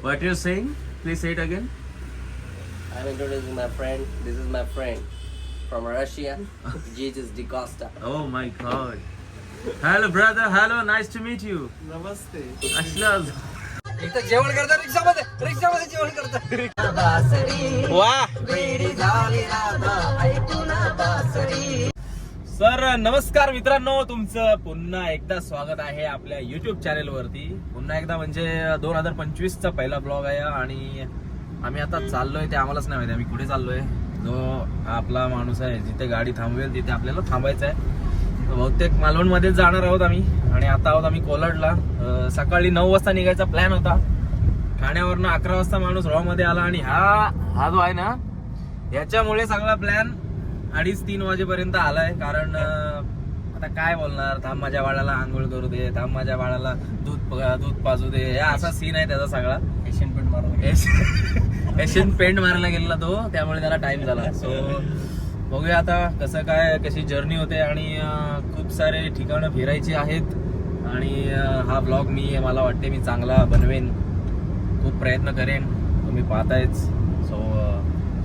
What you're saying? Please say it again. I'm introducing my friend. This is my friend from Russia, Jesus Di Costa. Oh my god. Hello brother, hello, nice to meet you. नमस्ते असलं एक तर जेवण करता रिक्षामध्ये रिक्षामध्ये जेवण करता वा सर नमस्कार मित्रांनो तुमचं पुन्हा एकदा स्वागत आहे आपल्या युट्यूब चॅनेल वरती. पुन्हा एकदा म्हणजे दोन हजार पंचवीस चा पहिला ब्लॉग आहे आणि आम्ही आता चाललोय ते आम्हालाच नाही माहिती आम्ही कुठे चाललोय. जो आपला माणूस आहे जिथे गाडी थांबवेल तिथे आपल्याला थांबायचं आहे बहुतेक मालवणमध्येच जाणार आहोत आम्ही आणि आता आहोत आम्ही कोलाडला. सकाळी नऊ वाजता निघायचा प्लॅन होता. ठाण्यावरनं अकरा वाजता माणूस रॉ मध्ये आला आणि हा हा जो आहे ना याच्यामुळे सगळा प्लॅन अडीच तीन वाजेपर्यंत आलाय कारण आता काय बोलणार? थांब माझ्या बाळाला आंघोळ करू दे थांब माझ्या बाळाला दूध दूध पाजू दे. हे असा सीन आहे त्याचा सगळा. एशियन पेंट मारून एशियन पेंट मारायला गेलेला तो त्यामुळे त्याला टाइम झाला. सो बघूया आता कसं काय कशी जर्नी होते आणि खूप सारे ठिकाणं फिरायची आहेत. आणि हा ब्लॉग मी मला वाटते मी चांगला बनवेन. खूप प्रयत्न करेन. तुम्ही पाहतायच.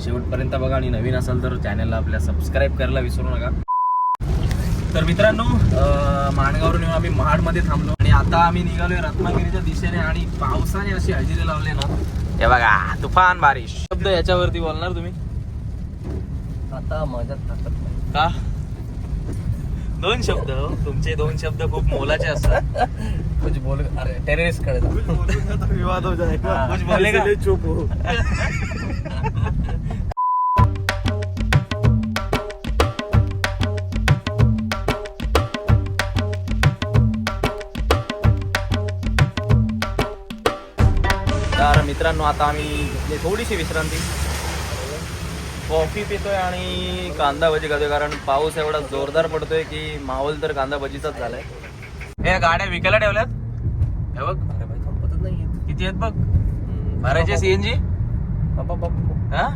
शेवटपर्यंत बघा आणि नवीन असाल तर चॅनलला आपल्या सबस्क्राईब करायला विसरू नका. तर मित्रांनो माणगावरून येऊन आम्ही महाडमध्ये थांबलो आणि आता आम्ही निघालोय रत्नागिरीच्या दिशेने आणि पावसाने अशी हजेरी लावले ना. हे बघा तुफान बारिश. शब्द याच्यावरती बोलणार तुम्ही? आता नाही. का? दोन शब्द हो. तुमचे दोन शब्द खूप मोलाचे असतात. कुछ बोल अरे टेररिस्टकडे. विवाद हो जाएगा कुछ बोलेगा? इसलिए चुप हो. मित्रांनो आता आम्ही घेतली थोडीशी विश्रांती. कॉफी पितोय आणि कांदा भजी खातोय कारण पाऊस एवढा जोरदार पडतोय की माहोल तर कांदा भजीचाच झालाय. हे गाड्या विकायला ठेवल्यात. हे बघ. किती आहेत बघ? भरायचे सीएनजी हा?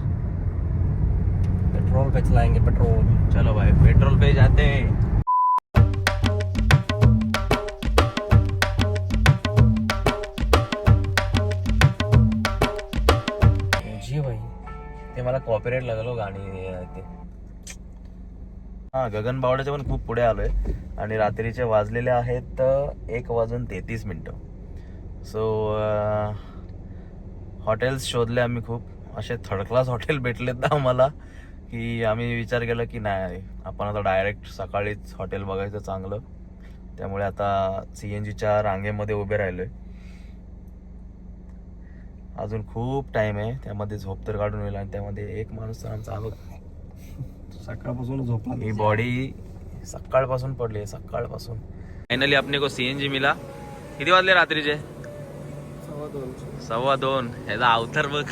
पेट्रोल पे चलाएंगे पेट्रोल. चलो भाई पेट्रोल पे जाते. हैं भाई. ते मला कॉपीराईट लागलो गाणी ते. हा गगन बावड्याच्या पण खूप पुढे आलोय. आणि रात्रीचे वाजलेले आहेत एक वाजून तेहतीस मिनटं. सो हॉटेल्स शोधले आम्ही खूप. असे थर्ड क्लास हॉटेल भेटलेत ना आम्हाला की आम्ही विचार केला की नाही आपण आता डायरेक्ट सकाळीच हॉटेल बघायचं चांगलं. त्यामुळे आता सी एन जीच्या रांगेमध्ये उभे राहिलो आहे अजून खूप टाइम आहे. त्यामध्ये झोप तर काढून होईल आणि त्यामध्ये एक माणूस तर आमचा आलो सकाळपासून झोपला ही बॉडी सकाळपासून पडली आहे सकाळपासून. फायनली आपने को सीएनजी मिला. किती वाजले रात्रीचे? सव्वा दोन. ह्याचा अवतार बघ.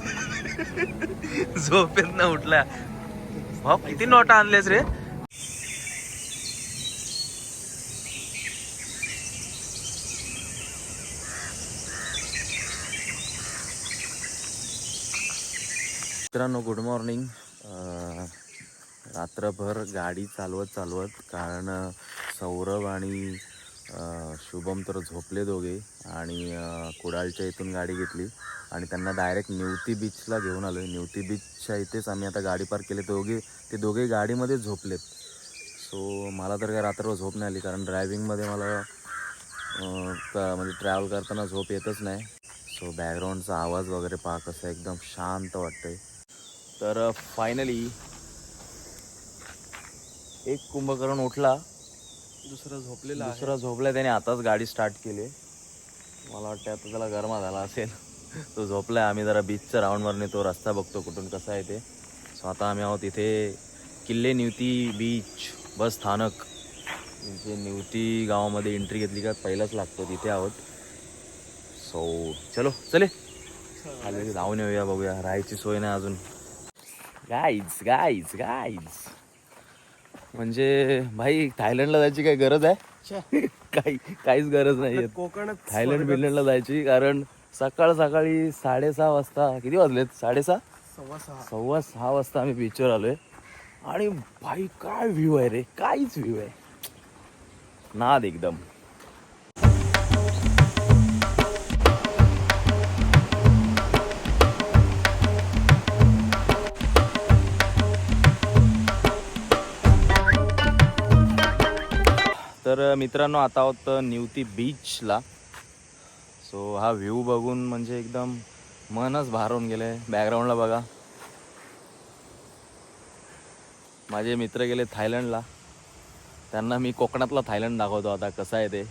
झोपेत न उठला भाऊ किती नोटा आणलेस रे? मित्रांनो गुड मॉर्निंग रात्रभर गाडी चालवत चालवत कारण सौरभ आणि शुभम तर झोपले दोघे आणि कुडाळच्या इथून गाडी घेतली आणि त्यांना डायरेक्ट निवती बीचला घेऊन आलो निवती बीचच्या इथेच आम्ही आता गाडी पार्क केली. दोघे ते दोघे गाडीमध्ये झोपलेत. सो मला तर काय रात्रभर झोप नाही आली कारण ड्रायव्हिंगमध्ये मला म्हणजे ट्रॅव्हल करताना झोप येतच नाही. सो बॅकग्राऊंडचा आवाज वगैरे पहा कसं एकदम शांत वाटतंय. तर फायनली एक कुंभकर्ण उठला. दुसरा झोपलेला दुसरा झोपला त्याने आताच गाडी स्टार्ट केली. मला वाटतं आता त्याला गरमा झाला असेल. तो झोपलाय. आम्ही जरा बीचचा राऊंडवरने तो रस्ता बघतो कुठून कसा आहे ते. सो आता आम्ही आहोत इथे किल्ले निवती बीच बस स्थानक. जे निवती गावामध्ये एंट्री घेतली का पहिलाच लागतो तिथे आहोत. सो चलो चले. जाऊन येऊया बघूया. राहायची सोय नाही अजून. गाईज गाईज गाईज म्हणजे भाई थायलंडला जायची काही गरज आहे? काही काहीच गरज नाही कोकणात थायलंड बिलंडला जायची कारण सकाळ सकाळी साडेसहा वाजता किती वाजलेत? साडेसहा? सव्वा सहा. सव्वा सहा वाजता आम्ही बीचवर आलोय. आणि भाई काय व्ह्यू आहे रे? काहीच व्ह्यू आहे. नाद एकदम. तर मित्रांनो आता आहोत निवती बीचला सो हा व्ह्यू बघून म्हणजे एकदम मनच भारून गेले बॅकग्राऊंडला बघा. माझे मित्र गेले थायलंडला. त्यांना मी कोकणातला थायलंड दाखवतो आता कसं आहे ते.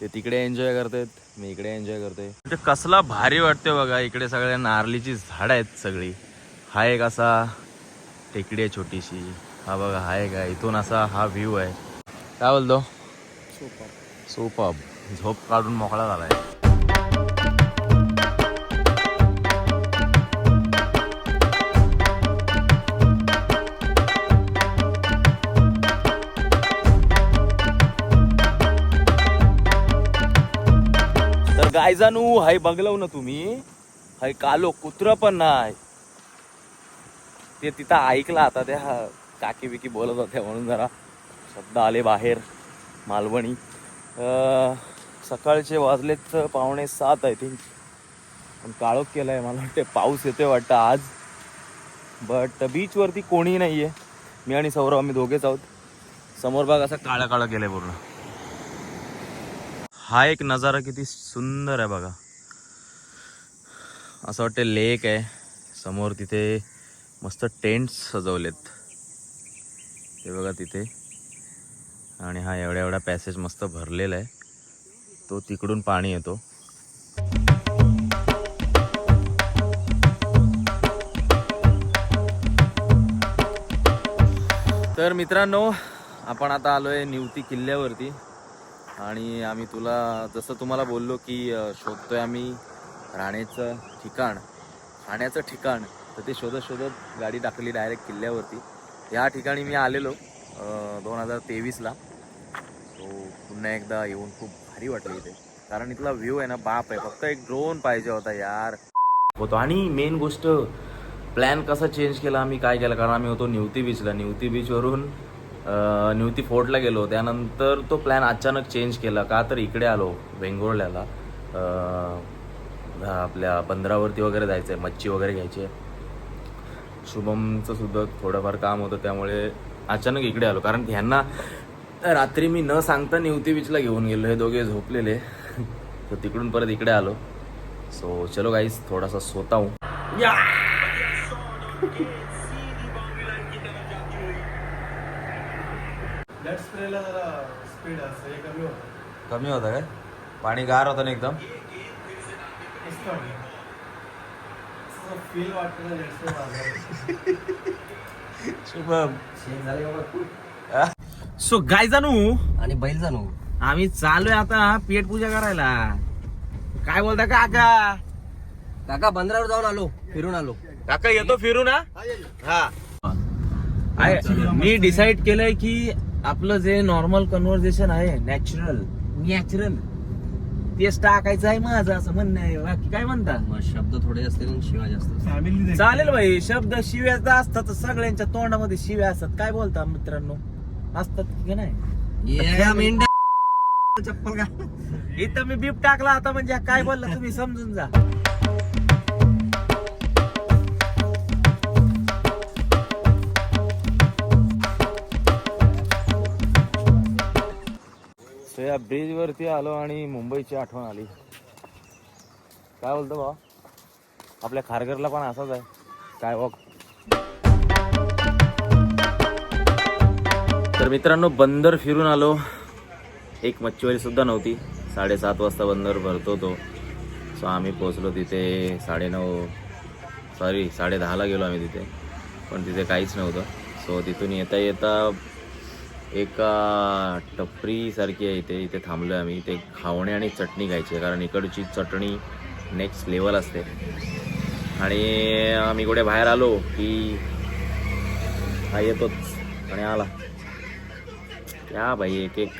ते तिकडे एन्जॉय करतात मी इकडे एन्जॉय करते ते कसला भारी वाटते बघा इकडे सगळ्या नारळीची झाडं आहेत सगळी. हा एक असा टेकडी आहे छोटीशी. हा बघा हा एक आहे. इथून असा हा व्ह्यू आहे. काय बोलतो? सोपा झोप काढून मोकळा झालाय. तर गायजानू हाय बघलव ना तुम्ही. हाय कालो कुत्र पण नाही. ते तिथं ऐकलं आता त्या काकी बिकी बोलत होत्या म्हणून जरा शब्द आले बाहेर. मालवणी. सकाळचे वाजलेत पावणे सात आय थिंक पण काळोख केलाय मला वाटते पाऊस येतोय वाटतं आज. बट बीचवरती कोणी नाही आहे मी आणि सौरभ आम्ही दोघेच आहोत. समोर भाग असा काळा काळा केलाय पूर्ण. हा एक नजारा किती सुंदर आहे बघा. असं वाटतं लेक आहे. समोर तिथे मस्त टेंट्स सजवलेत. ते बघा तिथे. आणि हा एवढ्या एवढा पॅसेज मस्त भरलेला आहे. तो तिकडून पाणी येतो. तर मित्रांनो आपण आता आलोय निवती किल्ल्यावरती. आणि आम्ही तुला जसं तुम्हाला बोललो की शोधतोय आम्ही राहण्याचं ठिकाण. खाण्याचं ठिकाण. तर ते शोधत शोधत गाडी टाकली डायरेक्ट किल्ल्यावरती. या ठिकाणी मी आलेलो दोन हजार तेवीसला. पुन्हा एकदा येऊन खूप भारी वाटलं इथे. कारण इथला व्ह्यू आहे ना बाप आहे फक्त एक ड्रोन पाहिजे होता यार. होतो. आणि मेन गोष्ट प्लॅन कसा चेंज केला आम्ही काय केलं? कारण आम्ही होतो निवती बीचला निवती बीचवरून निवती फोर्टला गेलो. त्यानंतर तो प्लॅन अचानक चेंज केला. का तर इकडे आलो वेंगुर्ल्याला. आपल्या बंदरावरती वगैरे जायचं आहे मच्छी वगैरे घ्यायची. आहे शुभमचं सुद्धा थोडंफार काम होतं त्यामुळे अचानक इकडे आलो. कारण ह्यांना रात्री मी न सांगता निवती बीचला घेऊन गेलो हे दोघे झोपलेले. तर तिकडून परत इकडे आलो. सो चलो गाईस थोडासा हूँ हे कमी होतं. काय? पाणी गार होतं ना एकदम? शुभम. सो गाय जाणू. आणि बैल जाणू. आम्ही चालूय आता पेट पूजा करायला. काय बोलता काका? काका बंदरावर जाऊन आलो फिरून आलो. काका येतो फिरू ना हा आहे, मी डिसाईड केलंय की आपलं जे नॉर्मल कन्व्हर्सेशन आहे नॅचरल नॅचरल तेच टाकायचं आहे माझं असं म्हणणं आहे. बाकी काय म्हणता? मग शब्द थोडे असतील आणि शिवाय जास्त चालेल भाई शब्द शिव्या तर असतात सगळ्यांच्या तोंडामध्ये शिव्या असतात. काय बोलता मित्रांनो? असतात की नाही? चप्पल का? इथं मी बीप टाकला आता म्हणजे काय बोलला तुम्ही समजून जा. सो या ब्रिज वरती आलो आणि मुंबईची आठवण आली. काय बोलतो बा आपल्या खारघरला पण असाच आहे. काय बघ तर मित्रांनो बंदर फिरून आलो. एक मच्छीवारी सुद्धा नव्हती. साडेसात वाजता बंदर भरतो तो. सो आम्ही पोचलो तिथे साडेनऊ सॉरी साडे दहाला गेलो आम्ही तिथे. पण तिथे काहीच नव्हतं. सो तिथून येता येता एका टपरीसारखी आहे इथे. इथे थांबलो आम्ही. इथे खावणे आणि चटणी खायची आहे. कारण इकडची चटणी नेक्स्ट लेवल असते. आणि आम्ही कुठे बाहेर आलो की हा येतोच. आणि आला. क्या भाई एक एक।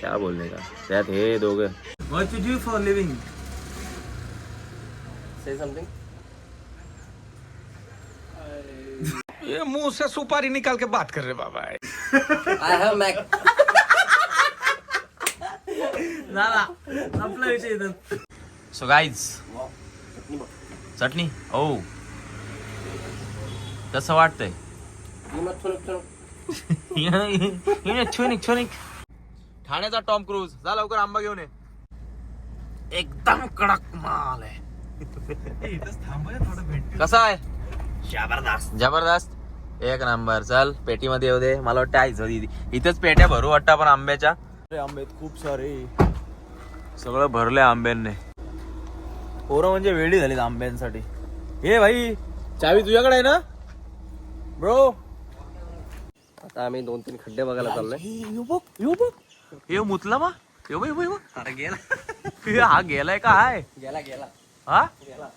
क्या बोलने का? त्यात हे What you do for a living? Say something ये मुँह से सुपारी निकाल के बात कर रहे बाबा। आय हॅव मॅक झाला संपला विषय इथं सो गाईज चटणी ओ कसं वाटतंय ठाण्याचा टॉम क्रूज. जा लवकर आंबा घेऊन ये. एकदम कडक माल आहे. इथंच थांबाय थोडं भेट कसा आहे? जबरदस्त. जबरदस्त. एक नंबर. चल पेटीमध्ये येऊ दे. मला वाटतं आईच इथेच पेट्या भरू वाटतं आपण आंब्याच्या. अरे आंबे खूप सारे. सगळं भरलंय आंब्यांनी. पोरं म्हणजे वेळी झालीत आंब्यांसाठी. हे भाई चावी तुझ्याकडे आहे ना? ब्रो. आता आम्ही दोन तीन खड्डे बघायला चाललोय. यो बघ यो बघ. यो मुतला मा यो बघ यो बघ अरे गेला. हा गेलाय का हाय? गेला गेला. हा? गेला.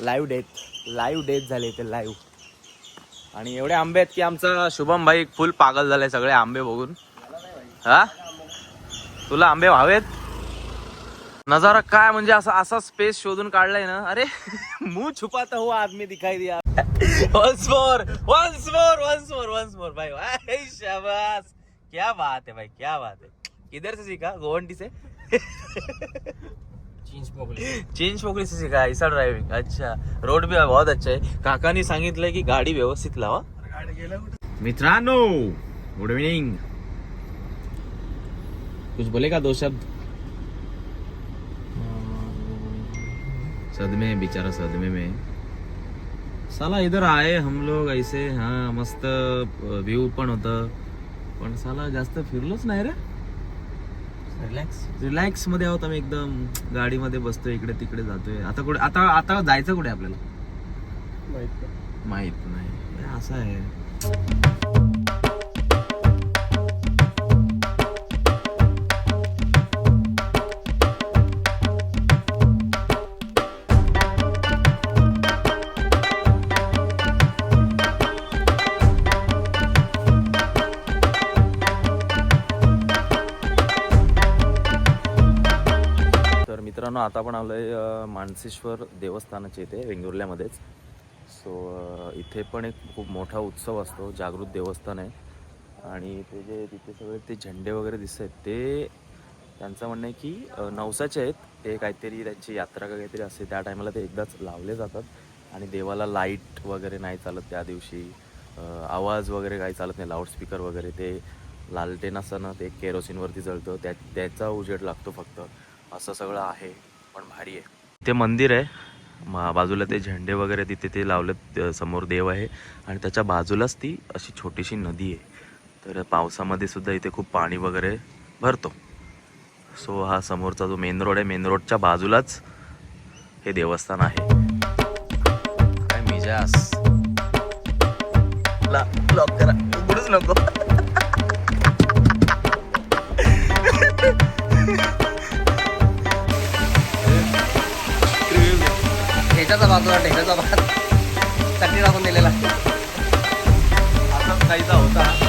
लाईव्ह डेथ लाईव्ह डेथ झाले ते लाईव्ह आणि एवढे आंबे आहेत की आमचा शुभम भाई फुल पागल झालाय सगळे आंबे बघून. हा? तुला आंबे व्हावेत? नजारा काय म्हणजे असा असा स्पेस शोधून काढलाय ना? अरे मुंह छुपाता हुआ आदमी दिखाई दिया. Once more once more once more once more भाई भाई शाबाश। क्या बात है भाई क्या बात है। किधर से सीखा? गोवंटी से? चेंज पोकली से सीखा ऐसा ड्राइविंग अच्छा। रोड भी बहुत अच्छा है। काकानी सांगितलंय की गाडी व्यवस्थित लावा। मित्रांनो गुड इव्हनिंग कुछ बोलेगा दो शब्द? सदमे बेचारा सदमे में। साला इधर आए हम लोग ऐसे हाँ मस्त व्ह्यू पण होतं. पण साला जास्त फिरलोच नाही रे. रिलॅक्स रिलॅक्समध्ये आहोत आम्ही एकदम. गाडीमध्ये बसतोय इकडे तिकडे जातोय. आता कुठे आता आता जायचं कुठे आपल्याला? माहीत नाही. माहीत नाही. असं आहे. आता आपण आलो आहे मानसेश्वर देवस्थानाच्या इथे वेंगुर्ल्यामध्येच. सो इथे पण एक खूप मोठा उत्सव असतो जागृत देवस्थान आहे. आणि ते जे तिथे सगळे ते झेंडे वगैरे दिसत आहेत ते त्यांचं म्हणणं आहे की नवसाचे आहेत. ते काहीतरी त्यांची यात्रा का काहीतरी असते त्या टायमाला ते एकदाच लावले जातात. आणि देवाला लाइट वगैरे नाही चालत त्या दिवशी. आवाज वगैरे काही चालत नाही लाऊडस्पीकर वगैरे. ते लालटेन असं ना ते केरोसिनवरती जळतं त्या त्याचा उजेड लागतो फक्त. असं सगळं आहे. पण भारी आहे. ते मंदिर आहे. बाजूला ते झेंडे वगैरे तिथे ते लावलेत समोर देव आहे. आणि त्याच्या बाजूलाच ती अशी छोटीशी नदी आहे. तर पावसामध्ये सुद्धा इथे खूप पाणी वगैरे भरतो. सो हा समोरचा जो मेन रोड आहे मेन रोडच्या बाजूलाच हे देवस्थान आहे. काय मिजास करा. उघडूच नको. बाजूला ठेच्याचा भात. चटणी टाकून दिलेला. असाच खायचा होता.